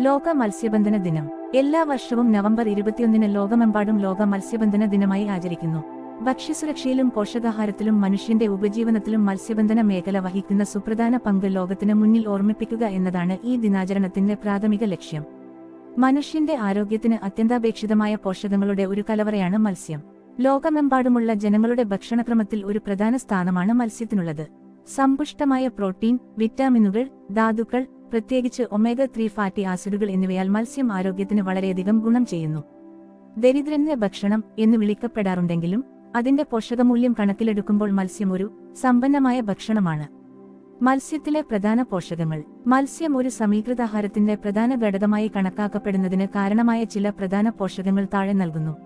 ലോക മത്സ്യബന്ധന ദിനം. എല്ലാ വർഷവും നവംബർ ഇരുപത്തിയൊന്നിന് ലോകമെമ്പാടും ലോക മത്സ്യബന്ധന ദിനമായി ആചരിക്കുന്നു. ഭക്ഷ്യസുരക്ഷയിലും പോഷകാഹാരത്തിലും മനുഷ്യന്റെ ഉപജീവനത്തിലും മത്സ്യബന്ധന മേഖല വഹിക്കുന്ന സുപ്രധാന പങ്ക് ലോകത്തിന് മുന്നിൽ ഓർമ്മിപ്പിക്കുക എന്നതാണ് ഈ ദിനാചരണത്തിന്റെ പ്രാഥമിക ലക്ഷ്യം. മനുഷ്യന്റെ ആരോഗ്യത്തിന് അത്യന്താപേക്ഷിതമായ പോഷകങ്ങളുടെ ഒരു കലവറയാണ് മത്സ്യം. ലോകമെമ്പാടുമുള്ള ജനങ്ങളുടെ ഭക്ഷണക്രമത്തിൽ ഒരു പ്രധാന സ്ഥാനമാണ് മത്സ്യത്തിനുള്ളത്. സമ്പുഷ്ടമായ പ്രോട്ടീൻ വിറ്റാമിനുകൾ ധാതുക്കൾ പ്രത്യേകിച്ച് ഒമേഗ ത്രീ ഫാറ്റി ആസിഡുകൾ എന്നിവയാൽ മത്സ്യം ആരോഗ്യത്തിന് വളരെയധികം ഗുണം ചെയ്യുന്നു. ദരിദ്രന്റെ ഭക്ഷണം എന്ന് വിളിക്കപ്പെടാറുണ്ടെങ്കിലും അതിന്റെ പോഷകമൂല്യം കണക്കിലെടുക്കുമ്പോൾ മത്സ്യം ഒരു സമ്പന്നമായ ഭക്ഷണമാണ്. മത്സ്യത്തിലെ പ്രധാന പോഷകങ്ങൾ. മത്സ്യം ഒരു സമീകൃതാഹാരത്തിന്റെ പ്രധാന ഘടകമായി കണക്കാക്കപ്പെടുന്നതിന് കാരണമായ ചില പ്രധാന പോഷകങ്ങൾ താഴെ നൽകുന്നു.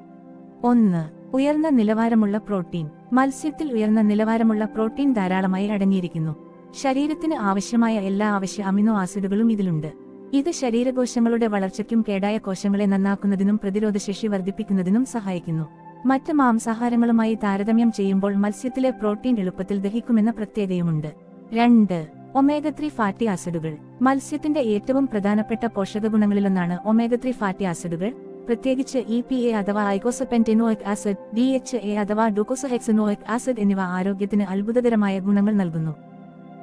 ഒന്ന് ഉയർന്ന നിലവാരമുള്ള പ്രോട്ടീൻ. മത്സ്യത്തിൽ ഉയർന്ന നിലവാരമുള്ള പ്രോട്ടീൻ ധാരാളമായി അടങ്ങിയിരിക്കുന്നു. ശരീരത്തിന് ആവശ്യമായ എല്ലാ അവശ്യ അമിനോ ആസിഡുകളും ഇതിലുണ്ട്. ഇത് ശരീരകോശങ്ങളുടെ വളർച്ചയ്ക്കും കേടായ കോശങ്ങളെ നന്നാക്കുന്നതിനും പ്രതിരോധശേഷി വർദ്ധിപ്പിക്കുന്നതിനും സഹായിക്കുന്നു. മറ്റ് മാംസാഹാരങ്ങളുമായി താരതമ്യം ചെയ്യുമ്പോൾ മത്സ്യത്തിലെ പ്രോട്ടീൻ എളുപ്പത്തിൽ ദഹിക്കുമെന്ന പ്രത്യേകതയുമുണ്ട്. രണ്ട് ഒമേഗ ത്രീ ഫാറ്റി ആസിഡുകൾ മത്സ്യത്തിന്റെ ഏറ്റവും പ്രധാനപ്പെട്ട പോഷകഗുണങ്ങളിലൊന്നാണ് ഒമേഗ ത്രീ ഫാറ്റി ആസിഡുകൾ പ്രത്യേകിച്ച് ഇ പി എ അഥവാ eicosapentaenoic acid D H A അഥവാ ഡുക്കോസഹെക്സനോയിക് ആസിഡ് എന്നിവ ആരോഗ്യത്തിന് അത്ഭുതകരമായ ഗുണങ്ങൾ നൽകുന്നു.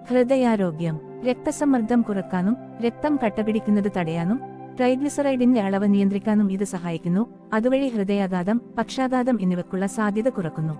ഹൃദയാരോഗ്യം രക്തസമ്മർദ്ദം കുറക്കാനും രക്തം കട്ടപിടിക്കുന്നത് തടയാനും ട്രൈഗ്ലിസറൈഡിന്റെ അളവ് നിയന്ത്രിക്കാനും ഇത് സഹായിക്കുന്നു. അതുവഴി ഹൃദയാഘാതം പക്ഷാഘാതം എന്നിവയ്ക്കുള്ള സാധ്യത കുറക്കുന്നു.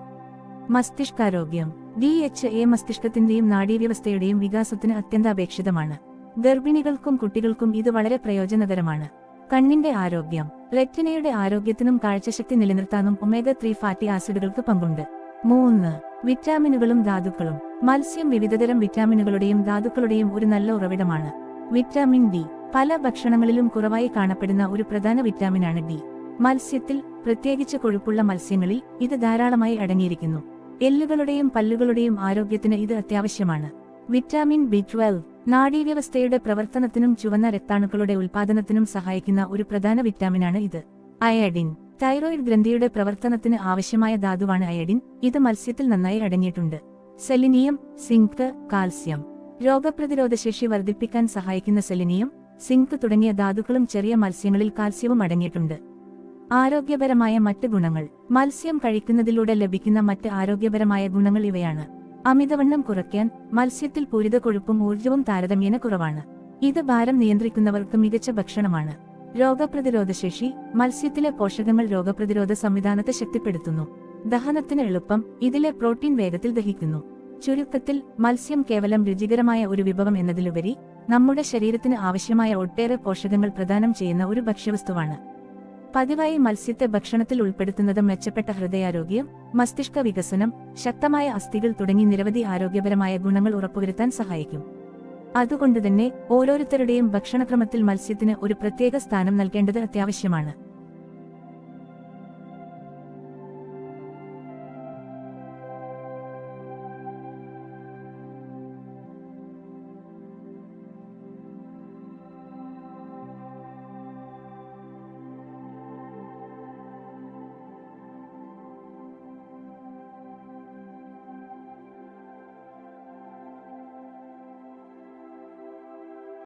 മസ്തിഷ്കാരോഗ്യം ഡി എച്ച് എ മസ്തിഷ്കത്തിന്റെയും നാഡീവ്യവസ്ഥയുടെയും വികാസത്തിന് അത്യന്താപേക്ഷിതമാണ്. ഗർഭിണികൾക്കും കുട്ടികൾക്കും ഇത് വളരെ പ്രയോജനകരമാണ്. കണ്ണിന്റെ ആരോഗ്യം റെറ്റിനയുടെ ആരോഗ്യത്തിനും കാഴ്ചശക്തി നിലനിർത്താനും ഒമേഗ ത്രീ ഫാറ്റി ആസിഡുകൾക്ക് പങ്കുണ്ട്. മൂന്ന് വിറ്റാമിനുകളും ധാതുക്കളും. മത്സ്യം വിവിധതരം വിറ്റാമിനുകളുടെയും ധാതുക്കളുടെയും ഒരു നല്ല ഉറവിടമാണ്. Vitamin D. പല ഭക്ഷണങ്ങളിലും കുറവായി കാണപ്പെടുന്ന ഒരു പ്രധാന വിറ്റാമിനാണ് ഡി. മത്സ്യത്തിൽ പ്രത്യേകിച്ച് കൊഴുപ്പുള്ള മത്സ്യങ്ങളിൽ ഇത് ധാരാളമായി അടങ്ങിയിരിക്കുന്നു. എല്ലുകളുടെയും പല്ലുകളുടെയും ആരോഗ്യത്തിന് ഇത് അത്യാവശ്യമാണ്. Vitamin B twelve. നാഡീവ്യവസ്ഥയുടെ പ്രവർത്തനത്തിനും ചുവന്ന രക്താണുക്കളുടെ ഉൽപാദനത്തിനും സഹായിക്കുന്ന ഒരു പ്രധാന വിറ്റാമിനാണ് ഇത്. അയഡിൻ. തൈറോയിഡ് ഗ്രന്ഥിയുടെ പ്രവർത്തനത്തിന് ആവശ്യമായ ധാതുവാണ് അയഡിൻ. ഇത് മത്സ്യത്തിൽ നന്നായി അടങ്ങിയിട്ടുണ്ട്. Selenium zinc calcium. രോഗപ്രതിരോധശേഷി വർദ്ധിപ്പിക്കാൻ സഹായിക്കുന്ന സെലിനിയം സിങ്ക് തുടങ്ങിയ ധാതുക്കളും ചെറിയ മത്സ്യങ്ങളിൽ കാൽസ്യവും അടങ്ങിയിട്ടുണ്ട്. ആരോഗ്യപരമായ മറ്റ് ഗുണങ്ങൾ. മത്സ്യം കഴിക്കുന്നതിലൂടെ ലഭിക്കുന്ന മറ്റ് ആരോഗ്യപരമായ ഗുണങ്ങൾ ഇവയാണ്. അമിതവണ്ണം കുറയ്ക്കാൻ മത്സ്യത്തിൽ പൂരിത കൊഴുപ്പും ഊർജവും താരതമ്യേന കുറവാണ്. ഇത് ഭാരം നിയന്ത്രിക്കുന്നവർക്ക് മികച്ച ഭക്ഷണമാണ്. രോഗപ്രതിരോധശേഷി മത്സ്യത്തിലെ പോഷകങ്ങൾ രോഗപ്രതിരോധ സംവിധാനത്തെ ശക്തിപ്പെടുത്തുന്നു. ദഹനത്തിന് എളുപ്പം ഇതിലെ പ്രോട്ടീൻ വേഗത്തിൽ ദഹിക്കുന്നു. ചുരുക്കത്തിൽ മത്സ്യം കേവലം രുചികരമായ ഒരു വിഭവം എന്നതിലുപരി നമ്മുടെ ശരീരത്തിന് ആവശ്യമായ ഒട്ടേറെ പോഷകങ്ങൾ പ്രദാനം ചെയ്യുന്ന ഒരു ഭക്ഷ്യവസ്തുവാണ്. പതിവായി മത്സ്യത്തെ ഭക്ഷണത്തിൽ ഉൾപ്പെടുത്തുന്നത് മെച്ചപ്പെട്ട ഹൃദയാരോഗ്യം മസ്തിഷ്ക വികസനം ശക്തമായ അസ്ഥികൾ തുടങ്ങി നിരവധി ആരോഗ്യപരമായ ഗുണങ്ങൾ ഉറപ്പുവരുത്താൻ സഹായിക്കും. അതുകൊണ്ടുതന്നെ ഓരോരുത്തരുടെയും ഭക്ഷണക്രമത്തിൽ മത്സ്യത്തിന് ഒരു പ്രത്യേക സ്ഥാനം നൽകേണ്ടത് അത്യാവശ്യമാണ്.